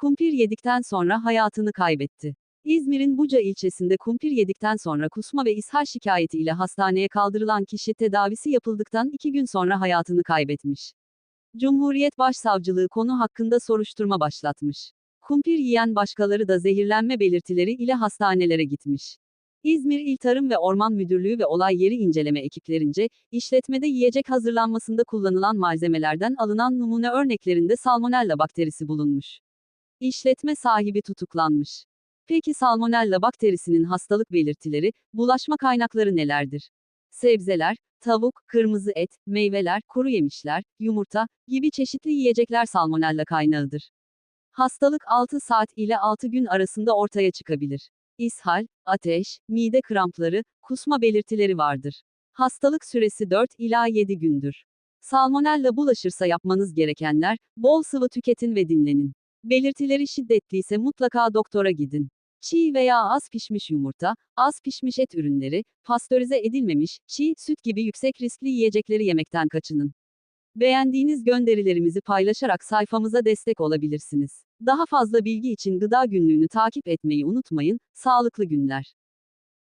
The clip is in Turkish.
Kumpir yedikten sonra hayatını kaybetti. İzmir'in Buca ilçesinde kumpir yedikten sonra kusma ve ishal şikayeti ile hastaneye kaldırılan kişi tedavisi yapıldıktan iki gün sonra hayatını kaybetmiş. Cumhuriyet Başsavcılığı konu hakkında soruşturma başlatmış. Kumpir yiyen başkaları da zehirlenme belirtileri ile hastanelere gitmiş. İzmir İl Tarım ve Orman Müdürlüğü ve olay yeri inceleme ekiplerince, işletmede yiyecek hazırlanmasında kullanılan malzemelerden alınan numune örneklerinde salmonella bakterisi bulunmuş. İşletme sahibi tutuklanmış. Peki salmonella bakterisinin hastalık belirtileri, bulaşma kaynakları nelerdir? Sebzeler, tavuk, kırmızı et, meyveler, kuru yemişler, yumurta gibi çeşitli yiyecekler salmonella kaynağıdır. Hastalık 6 saat ile 6 gün arasında ortaya çıkabilir. İshal, ateş, mide krampları, kusma belirtileri vardır. Hastalık süresi 4 ila 7 gündür. Salmonella bulaşırsa yapmanız gerekenler, bol sıvı tüketin ve dinlenin. Belirtileri şiddetliyse mutlaka doktora gidin. Çiğ veya az pişmiş yumurta, az pişmiş et ürünleri, pastörize edilmemiş, çiğ, süt gibi yüksek riskli yiyecekleri yemekten kaçının. Beğendiğiniz gönderilerimizi paylaşarak sayfamıza destek olabilirsiniz. Daha fazla bilgi için Gıda Günlüğü'nü takip etmeyi unutmayın. Sağlıklı günler.